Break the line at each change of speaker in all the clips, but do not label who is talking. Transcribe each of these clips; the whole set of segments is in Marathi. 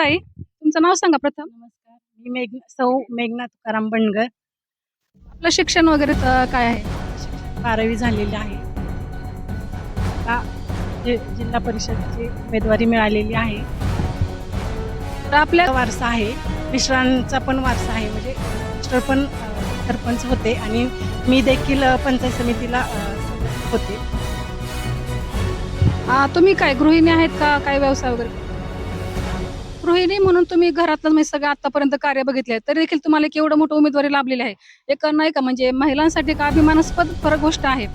ताई तुमचं नाव सांगा प्रथम.
नमस्कार. मी मेघ सौ मेघना तुकाराम बनगर.
आपलं शिक्षण वगैरे काय आहे?
बारावी झालेली आहे. आता जि जिल्हा परिषदची उमेदवारी मिळालेली आहे.
तर आपल्या
वारसा आहे. मिश्रांचा पण वारसा आहे. म्हणजे मिस्टर पण अ, सरपंच होते आणि मी देखील अ, पंचायत समितीला अ, सदस्य होते.
अं, तुम्ही काय गृहिणी आहेत का? काय व्यवसाय वगैरे? गृहिणी म्हणून तुम्ही घरातलं म्हणजे सगळं आतापर्यंत कार्य बघितले तरी देखील तुम्हाला एक एवढं मोठं उमेदवारी लाभलेली आहे. एक नाही का म्हणजे महिलांसाठी एक अभिमानास्पद फरक गोष्ट आहे.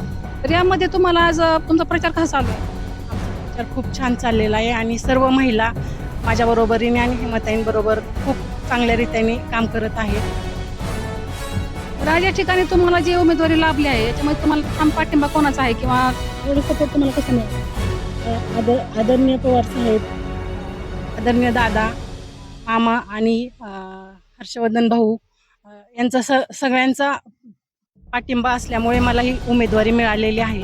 तर यामध्ये तुम्हाला आज तुमचा प्रचार कसा चालू आहे?
आमचा प्रचार खूप छान चाललेला आहे आणि सर्व महिला माझ्या बरोबरीने आणि हेमताईंबरोबर खूप चांगल्या रीतीने काम करत आहेत.
तर आज या ठिकाणी तुम्हाला जी उमेदवारी लाभली आहे याच्यामध्ये तुम्हाला ठाम पाठिंबा कोणाचा आहे किंवा एवढं सपोर्ट तुम्हाला कसं मिळालं?
आदर आदरणीय पवार साहेब आदरणीय दादा मामा आणि हर्षवर्धन भाऊ यांचा स सगळ्यांचा पाठिंबा असल्यामुळे मला ही उमेदवारी मिळालेली आहे.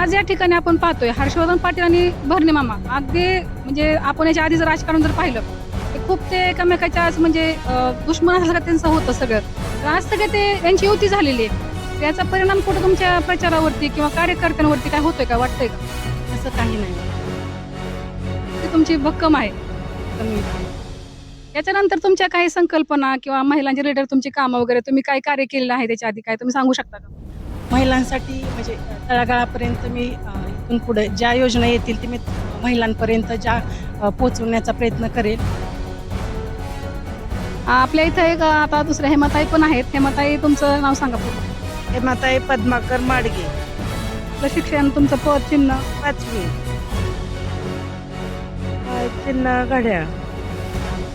आज या ठिकाणी आपण पाहतोय हर्षवर्धन पाटील आणि भरणे मामा. अगदी म्हणजे आपण याच्या आधी जर राजकारण जर पाहिलं तर खूप ते एकमेकाच्या आज म्हणजे दुश्मन असल्यासारखं त्यांचं होतं सगळं. तर आज सगळं ते यांची युती झालेली आहे. तर याचा परिणाम कुठं तुमच्या प्रचारावरती किंवा कार्यकर्त्यांवरती काय होतोय का वाटतंय का?
असं काही नाही.
तुमची भक्कम आहे.
कमी
याच्यानंतर तुमच्या काही संकल्पना किंवा महिलांचे रिलेटेड तुमची कामं वगैरे तुम्ही काय कार्य केलेलं आहे त्याच्या आधी काय तुम्ही सांगू शकता का?
महिलांसाठी म्हणजे तळागाळापर्यंत मी इथून पुढे ज्या योजना येतील ते मी महिलांपर्यंत ज्या अ, पोहोचवण्याचा प्रयत्न करेल.
आपल्या इथं एक आता दुसऱ्या हेमाताई पण आहेत. हेमाताई तुमचं नाव सांगा.
हेमाताई पद्माकर माडगे.
आपलं शिक्षण तुमचं पद चिन्ह?
पाचवी. चिन्ह घड्याळ.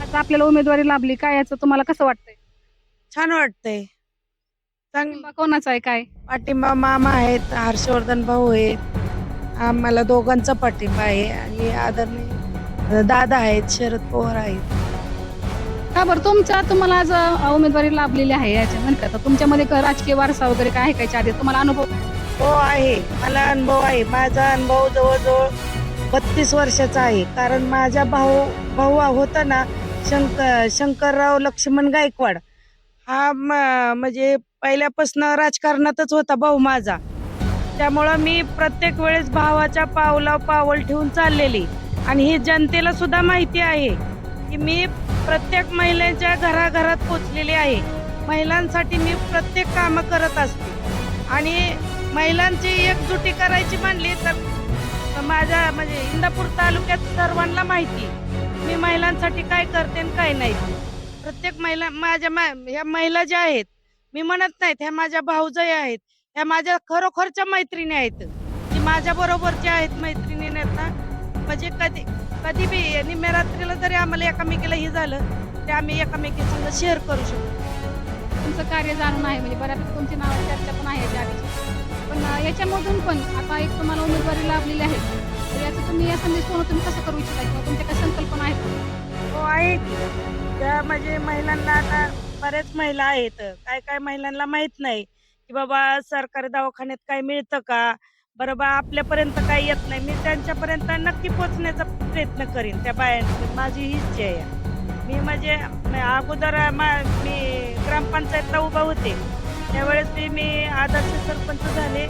आता आपल्याला उमेदवारी लाभली काय याचं तुम्हाला कसं वाटतंय?
छान वाटतंय. चांगलं
पाठिंबा कोणाचा आहे काय?
पाठिंबा मामा आहेत हर्षवर्धन भाऊ आहेत. आम्हाला दोघांचा पाठिंबा आहे आणि आदरणीय दादा आहेत शरद पवार आहेत.
का बरं? तुमचा तुम्हाला आज अ, उमेदवारी लाभलेली आहे याच्यानंतर आता तुमच्यामध्ये का राजकीय वारसा वगैरे काय आहे का याच्या आधी? तुम्हाला अनुभव
हो आहे. मला अनुभव आहे. माझा अनुभव जवळजवळ बत्तीस वर्षाचा आहे. कारण माझा भाऊ भाऊ होता ना शंकर शंकरराव लक्ष्मण गायकवाड. हा म- म्हणजे पहिल्यापासून राजकारणातच होता भाऊ माझा. त्यामुळं मी प्रत्येक वेळेस भावाच्या पावला पावल ठेवून चाललेली. आणि ही जनतेला सुद्धा माहिती आहे की मी प्रत्येक महिलेच्या घराघरात पोचलेली आहे. महिलांसाठी मी प्रत्येक कामं करत असते. आणि महिलांची एकजुटी करायची म्हणली तर माझ्या म्हणजे इंदापूर तालुक्यात सर्वांना माहिती मी महिलांसाठी काय करते आणि काय नाही. प्रत्येक महिला माझ्या मा- ह्या महिला ज्या आहेत मी म्हणत नाहीत ह्या माझ्या भाऊजाई आहेत ह्या माझ्या खरोखरच्या मैत्रिणी आहेत. की माझ्या बरोबरच्या आहेत मैत्रिणी ना म्हणजे कधी कधी बी निम्या जरी आम्हाला एकामेकीला हे झालं ते आम्ही एकामेकीसंग शेअर करू शकतो.
तुमचं कार्य जाणून आहे म्हणजे बऱ्यापैकी तुमची नाव चर्चा पण आहे याच्या पण याच्यामधून पण आता एक तुम्हाला उमेदवारी लाभलेली आहे. तर याचं तुम्ही या संदेश पूर्ण तुम्ही कसं करू इच्छिता किंवा तुमच्या काही संकल्पना आहेत
हो आहे की त्या म्हणजे महिलांना आता बऱ्याच महिला आहेत. काय काय महिलांना माहीत नाही की बाबा सरकारी दवाखान्यात काय मिळतं का? बरोबर आपल्यापर्यंत काय येत नाही. मी त्यांच्यापर्यंत नक्की पोचण्याचा प्रयत्न करीन. त्या बायांची माझी ही इच्छा आहे. मी म्हणजे म- अगोदर मा- मी ग्रामपंचायतला उभा होते. त्यावेळेस मी मी आदर्श सरपंच झाले.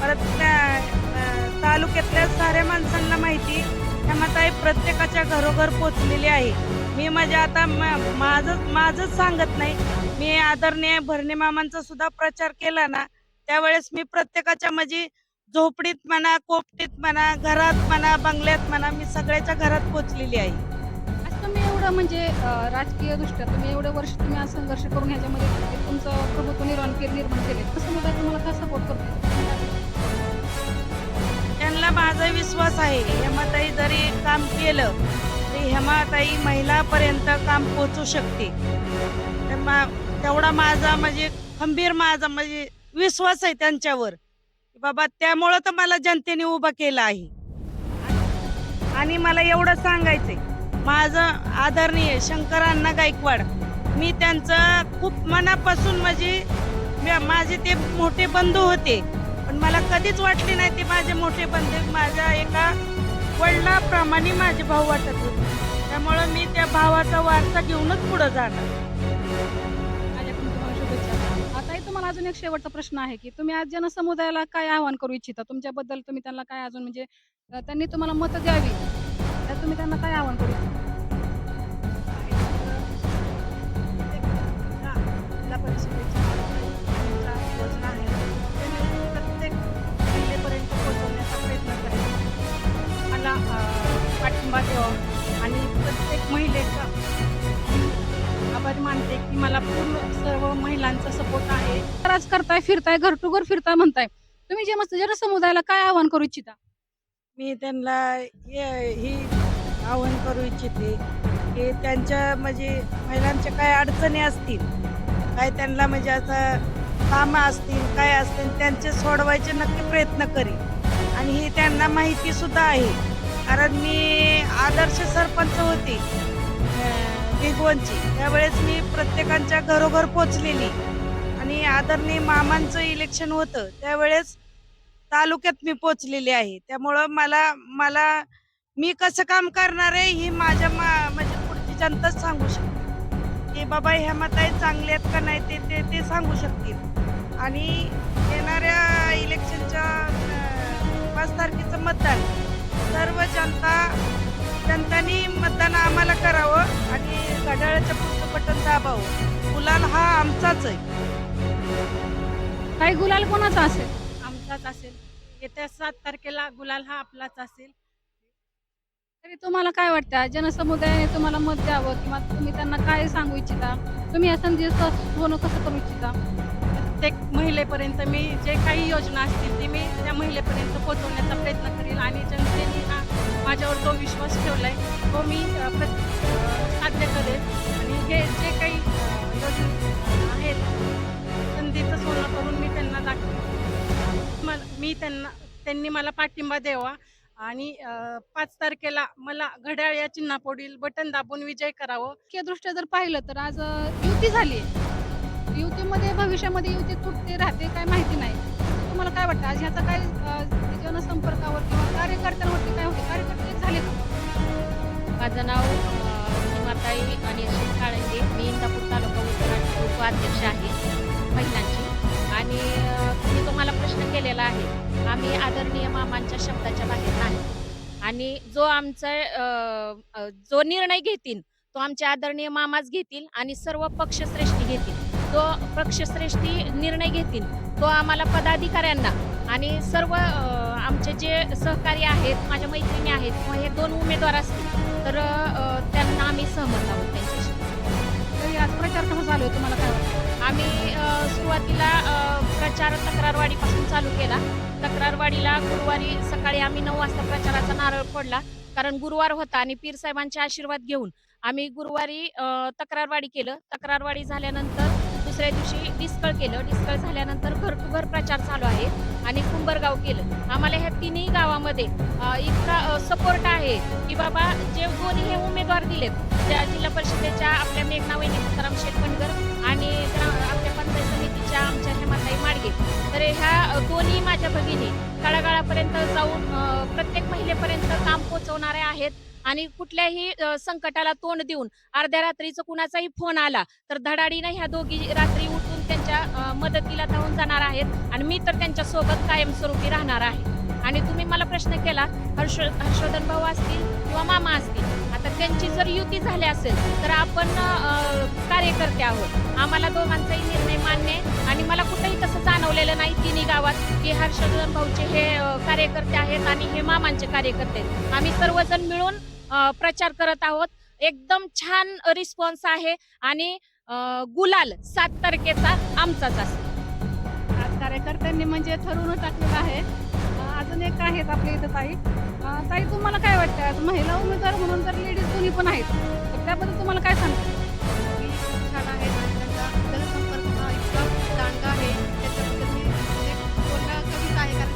परत त्या- तालुक्यातल्या साऱ्या माणसांना माहिती त्यामध्ये प्रत्येकाच्या घरोघर पोचलेली आहे. मी म्हणजे आता म- माझं माझंच सांगत नाही. मी आदरणीय भरणे मामांचा सुद्धा प्रचार केला ना त्यावेळेस मी प्रत्येकाच्या म्हणजे झोपडीत म्हणा कोपटीत म्हणा घरात म्हणा बंगल्यात म्हणा मी सगळ्याच्या घरात पोचलेली आहे.
एवढं म्हणजे राजकीय दृष्ट्या तुम्ही एवढे वर्ष तुम्ही आज संघर्ष करून ह्याच्यामध्ये तुमचं प्रभुत्व निर्माण केले निर्माण केले कसं मुलं तुम्हाला का सपोर्ट करतो
त्यांना माझा विश्वास आहे हेमाताई जरी काम केलं तरी हेमाताई महिलापर्यंत काम पोचू शकते. तर मा- तेवढा माझा म्हणजे खंबीर माझा म्हणजे विश्वास आहे त्यांच्यावर. बाबा त्यामुळं तर मला जनतेने उभं केलं आहे. आणि मला एवढं सांगायचंय. माझं आदरणीय शंकरांना गायकवाड मी त्यांचं खूप मनापासून माझी माझे ते मोठे बंधू होते. पण मला कधीच वाटले नाही ते माझे मोठे बंधू माझ्या एका वडिलाप्रमाणे माझे भाऊ वाटत होते. त्यामुळं मी त्या भावाचा वारसा घेऊनच पुढे जाणार.
माझ्याकडून तुम्हाला तुम्हाला अजून एक शेवटचा प्रश्न आहे की तुम्ही आज जनसमुदायाला काय आवाहन करू इच्छिता? तुमच्याबद्दल तुम्ही त्यांना काय अजून म्हणजे त्यांनी तुम्हाला मतं द्यावी? तर तुम्ही त्यांना काय आवाहन करू इच्छिता
मला पाठिंबा द्यावा आणि प्रत्येक महिलेचा मी मानते की मला पूर्ण सर्व महिलांचा सपोर्ट आहे
आज करताय फिरताय घर टू घर फिरताय म्हणताय. तुम्ही जे मस्त समुदायाला काय आवाहन करू इच्छिता?
मी त्यांना ही आवाहन करू इच्छिते की त्यांच्या म्हणजे महिलांच्या काय अडचणी असतील काय त्यांना म्हणजे असं कामं असतील काय असतील त्यांचे सोडवायचे नक्की प्रयत्न करेन. आणि ही त्यांना माहिती सुद्धा आहे. कारण मी आदर्श सरपंच होते अं, भिगवणची त्यावेळेस मी प्रत्येकांच्या घरोघर पोचलेली. आणि आदरणीय मामांचं इलेक्शन होतं. त्यावेळेस तालुक्यात मी पोचलेली आहे. त्यामुळं मला मला मी कसं काम करणार आहे ही माझ्या मा म्हणजे पुढची जनताच सांगू शकते. की बाबा ह्या मताई चांगले आहेत का नाही ते ते ते सांगू शकतील. आणि येणाऱ्या इलेक्शनच्या पाच तारखेचं मतदान सर्व जनता जनतानी मतदान आम्हाला करावं आणि घड्याळाच्या पुढचं बटन दाबावं. गुलाल हा आमचाच आहे.
काही गुलाल कोणाचा असेल?
आपलाच असेल. येत्या सात तारखेला गुलाल हा आपलाच असेल.
तरी तुम्हाला काय वाटतं? जनसमुदायाने तुम्हाला मत द्यावं किंवा तुम्ही त्यांना काय सांगू इच्छिता? तुम्ही या संधीचं सोनं कसं करू इच्छिता?
प्रत्येक महिलेपर्यंत मी जे काही योजना असतील ती मी त्या महिलेपर्यंत पोहोचवण्याचा प्रयत्न करेल आणि जनतेने हा माझ्यावर जो विश्वास ठेवलाय. तो मी साध्य करेल. मी त्यांना त्यांनी मला पाठिंबा द्यावा. आणि पाच तारखेला मला घड्याळ या चिन्हापुढील बटन दाबून विजय करावं.
राजकीय दृष्ट्या जर पाहिलं तर आज युती झाली युतीमध्ये भविष्यामध्ये युती तुटते राहते काय माहिती नाही. तुम्हाला काय वाटतं? आज ह्याचा काय जनसंपर्कावर किंवा कार्यकर्त्यांवरती काय होते? कार्यकर्ते झाले का?
माझं नाव अ, सीमाताई आणि अशोक काळंगे. मी इंदापूर तालुका उत्तराची उपाध्यक्ष आहे महिलांची. आणि तुम्ही तुम्हाला प्रश्न केलेला आहे आम्ही आदरणीय मामांच्या शब्दाच्या बाहेर नाही. आणि जो आमचा जो निर्णय घेतील तो आमचे आदरणीय मामाच घेतील आणि सर्व पक्षश्रेष्ठी घेतील. जो पक्षश्रेष्ठी निर्णय घेतील तो आम्हाला पदाधिकाऱ्यांना आणि सर्व आमचे जे सहकारी आहेत माझ्या मैत्रिणी आहेत किंवा हे दोन उमेदवार असतील तर त्यांना आम्ही सहमत आहोत त्यांच्याशी.
आज प्रचार कसा चालू आहे तुम्हाला काय वाटतं?
आम्ही सुरुवातीला प्रचार तक्रारवाडीपासून चालू केला. तक्रारवाडीला गुरुवारी सकाळी आम्ही नऊ वाजता प्रचाराचा नारळ फोडला. कारण गुरुवार होता आणि पीर साहेबांचे आशीर्वाद घेऊन आम्ही गुरुवारी तक्रारवाडी केलं. तक्रारवाडी झाल्यानंतर दुसऱ्या दिवशी डिस्कळ केलं. डिस्कळ झाल्यानंतर घर टू घर प्रचार चालू आहे आणि कुंभरगाव केलं. आम्हाला ह्या तिन्ही गावामध्ये इतका सपोर्ट आहे की बाबा जे दोन्ही हे उमेदवार दिलेत त्या जिल्हा परिषदेच्या आपल्या मेघना वहिनी तुकाराम शेटपणकर आणि समितीच्या आमच्या हेमाताई माडगे. तर ह्या दोन्ही माझ्या भगिनी तळागाळापर्यंत जाऊन प्रत्येक महिलेपर्यंत काम पोहोचवणाऱ्या आहेत. आणि कुठल्याही संकटाला तोंड देऊन अर्ध्या रात्रीचं कुणाचाही फोन आला तर धडाडीनं ह्या दोघी रात्री उठून त्यांच्या मदतीला धावून जाणार आहेत. आणि मी तर त्यांच्यासोबत कायमस्वरूपी राहणार आहे. आणि तुम्ही मला प्रश्न केला हर्ष हर्षवर्धन भाऊ असतील किंवा मामा असतील आता त्यांची जर युती झाली असेल तर आपण कार्यकर्ते आहोत. आम्हाला दोघांचाही निर्णय मान्य आणि मला कुठेही तसं जाणवलेलं नाही तिन्ही गावात की हर्षवर्धन भाऊचे हे कार्यकर्ते आहेत आणि हे मामांचे कार्यकर्ते आहेत. आम्ही सर्वजण मिळून प्रचार करत आहोत. एकदम छान रिस्पॉन्स आहे आणि गुलाल सात तारखेचा आमचाच असेल
आज कार्यकर्त्यांनी म्हणजे ठरवून टाकलेलं आहे. आहेत आपल्या इथं ताई. ताई तुम्हाला काय वाटतं? आज महिला उमेदवार म्हणून तर लेडीज दोन्ही पण आहेत. तर त्याबद्दल तुम्हाला काय सांगता
छान आहे जनसंपर्क हा इतका दांडगा आहे त्याच्याबद्दल मी म्हणजे बोलणं कमीच आहे कारण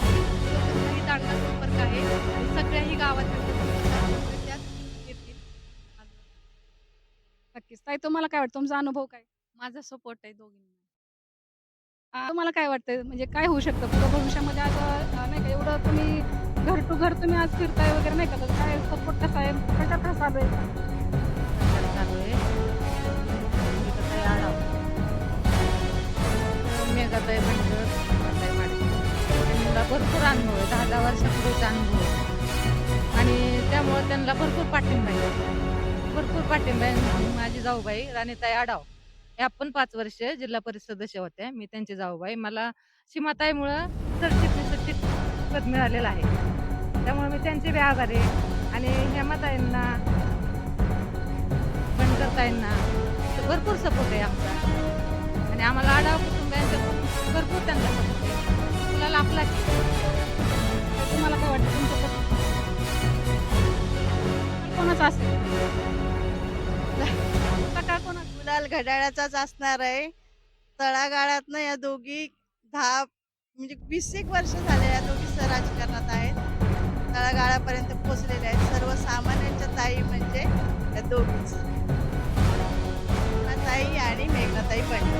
की दांडगा संपर्क आहे सगळ्याही गावात
नक्कीच. ताई तुम्हाला काय वाटतं? तुमचा अनुभव काय?
माझा सपोर्ट आहे दोघींना
मला तुम्हाला काय वाटतं म्हणजे काय होऊ शकतं? पुढं भविष्यामध्ये आज नाही का एवढं तुम्ही घर टू घर तुम्ही आज फिरताय वगैरे नाही का? तर काय सपोर्ट कसा आहे? कसा चालू आहे
मेघाताई त्यांना भरपूर अनुभव आहे दहा दहा वर्षापूर्वीचा अनुभव आहे. आणि त्यामुळे त्यांना भरपूर पाठिंबा आहे. भरपूर पाठिंबा आहे. आणि माझी जाऊबाई राणीताई आढाव. त्या पण पाच वर्ष जिल्हा परिषद सदस्य होत्या मी त्यांची जाऊबाई. मला सीमाताईमुळं सरचिटणीस पद मिळालेलं आहे. त्यामुळे मी त्यांचे बी आभारी आहे. आणि हेमाताईंना बनकरताईंना भरपूर सपोर्ट आहे आमचा. आणि आम्हाला आढावा कुटुंबियांचा भरपूर त्यांना सपोर्ट आहे. मुलाला आपला
तुम्हाला काय वाटतं तुमचं कोणाचं असेल?
गुलाल घड्याळाचाच असणार आहे. तळागाळातनं या दोघी दहा म्हणजे वीस एक वर्ष झाले या दोघी सर राजकारणात आहेत. तळागाळापर्यंत पोचलेले आहेत. सर्वसामान्यांच्या ताई म्हणजे या दोघीच. ताई आणि मेघनाताई पण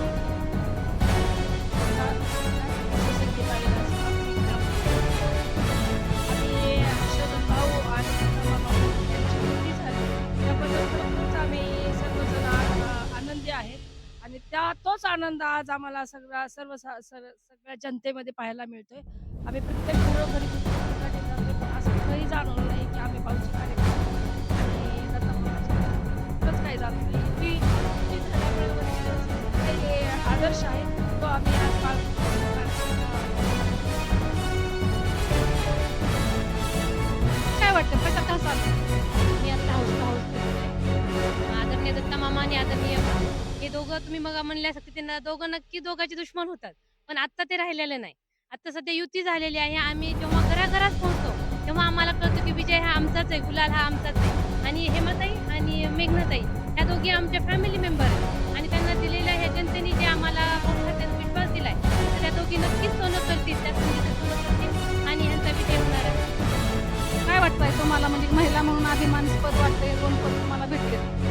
भाऊ आणि त्याबद्दल आम्ही आणि त्या तोच आनंद आज आम्हाला सगळा सर्व सगळ्या जनतेमध्ये पाहायला मिळतोय. आम्ही प्रत्येक घरोघरी असं काही जाणवलं नाही की आम्ही पाऊस कार्यक्रम आणि दत्ता काही जाणवलं नाही. इतकी आदर्श आहे तो आम्ही आज पाळतो
काय वाटतं कशा कसा
मी आता हाऊस हाऊस आदरणीय दत्ता मामा आणि आदरणीय हे दोघं तुम्ही मग म्हणल्यासारखे त्यांना दोघं नक्की दोघांचे दुश्मन होतात. पण आता ते राहिलेले नाही. आता सध्या युती झालेली आहे. आम्ही जेव्हा घराघरात पोहोचतो तेव्हा आम्हाला कळतं की विजय हा आमचाच आहे गुलाल हा आमचाच आहे. आणि हेमाताई आणि मेघनाताई ह्या दोघी आमच्या फॅमिली मेंबर आहेत. आणि त्यांना दिलेल्या ह्या जनतेने जे आम्हाला विश्वास दिलाय तर त्या दोघी नक्कीच सोनं करतील त्या करतील आणि ह्यांचा विजय होणार आहे.
काय वाटतंय तुम्हाला? म्हणजे महिला म्हणून अभिमानस्पद वाटतंय दोन पद तुम्हाला भेटले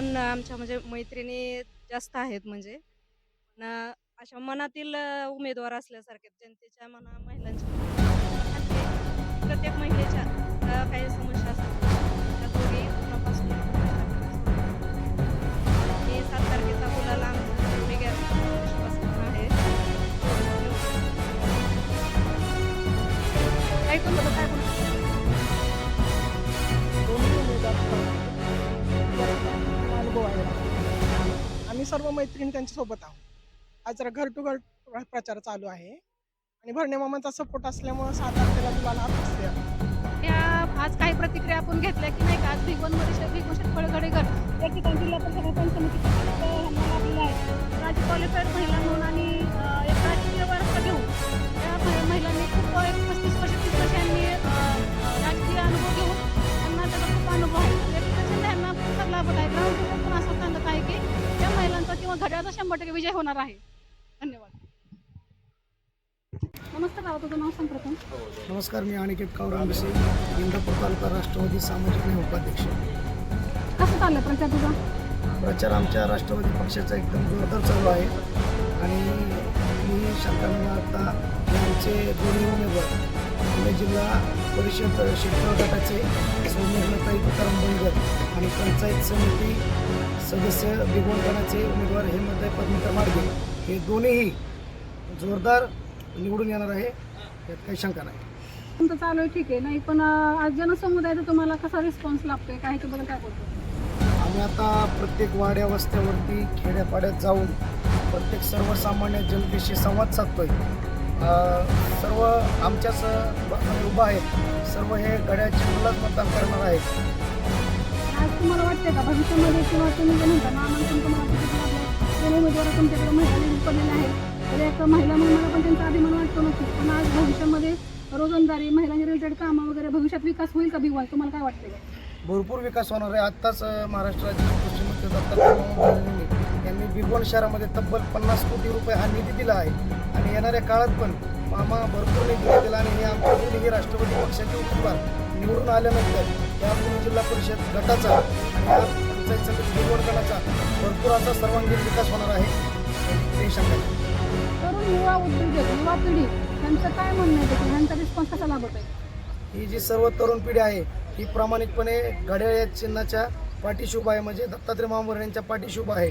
पण आमच्या म्हणजे मैत्रिणी जास्त आहेत म्हणजे. पण अशा मनातील उमेदवार असल्यासारखे जनतेच्या मना महिलांच्या प्रत्येक महिलेच्या काही समस्या असतात. त्या दोघी मनापासून आणि सात तारखेचा मुलाला वेगळ्या आहे.
काय
सर्व मैत्रिणी त्यांच्यासोबत आहोत. आज जरा घर टू घर प्रचार चालू आहे. आणि भरणे मामांचा सपोर्ट असल्यामुळं सात तारखेला मुलाला अपेक्षा
त्या आज काही प्रतिक्रिया आपण घेतल्या की नाही का? आज भिगवणमध्ये भिगवण फळगडेकर या ठिकाणी जिल्हा परिषद पंचायत समितीचे राज्य क्वालिफाईड महिला म्हणून आणि एक राजकीय वारसा घेऊन त्या महिलांनी खूप एक शंभर टक्के विजय होणार आहे. धन्यवाद. नमस्कार राव तुझं नाव सांग प्रथम.
नमस्कार मी अनिकेत कावरांबसे इंदापूर तालुका राष्ट्रवादी सामाजिक न्याय उपाध्यक्ष.
कसं चाललं प्रचार तुझा?
प्रचार आमच्या राष्ट्रवादी पक्षाचा एकदम जोरदार चालू आहे. आणि मी शांतानामा आता यांचे दोन्ही उमेदवार पुणे जिल्हा परिषद शेतकरी गटाचे सौम्यताई तुकाराम बनगर आणि पंचायत समिती सदस्य भिगवण गणाचे उमेदवार हेमंताई पद्मकर मार्गे हे दोन्हीही जोरदार निवडून येणार आहे. यात काही शंका नाही.
तुमचं चालू आहे ठीक आहे. नाही पण आज जनसमुदायाचा तुम्हाला कसा रिस्पॉन्स लागतोय? काय ह्याच्याबद्दल काय बोलतो?
आम्ही आता प्रत्येक वाड्या वस्त्यावरती खेड्यापाड्यात जाऊन प्रत्येक सर्वसामान्य जनतेशी संवाद साधतोय. सर्व आमच्याच बाजूने उभा आहेत सर्व हे गड्याची मुलाच मतदान करणार आहेत.
आज तुम्हाला वाटतंय का? भविष्यामध्ये किंवा तुम्ही जे म्हणता नामांकन तुम्हाला दोन उमेदवार तुमच्याकडे महिला निवडून पडलेल्या आहेत. तर एक महिला म्हणून मला पण त्यांचा अभिमान वाटतो नक्की. पण आज भविष्यामध्ये रोजंदारी महिलांच्या रिलेटेड कामं वगैरे भविष्यात विकास होईल का भिगवाल तुम्हाला काय वाटतंय?
भरपूर विकास होणार आहे. आत्ताच महाराष्ट्र राज्याचे कृषी मंत्री यांनी भिगवण शहरामध्ये तब्बल पन्नास कोटी रुपये हा निधी दिला आहे. आणि येणाऱ्या काळात पण मामा भरपूर निधी दिला आणि हे आमच्या राष्ट्रवादी पक्षाचे उमेदवार निवडून आल्यानंतर या पुणे जिल्हा परिषद गटाचा आणि पंचायत समिती गटाचा भरपूर असा सर्वांगीण विकास होणार आहे. याची कुठेही शंका नाही
तरुण युवा उद्योजक युवा पिढी यांचं काय म्हणणं आहे? त्याचं ह्यांचा रिस्पॉन्स कसा लागत आहे?
ही जी सर्व तरुण पिढी आहे ही प्रामाणिकपणे घड्याळ या चिन्हाच्या पाठीशी उभा आहे. म्हणजे दत्तात्रय महामोर यांच्या पाठीशी उभा आहे.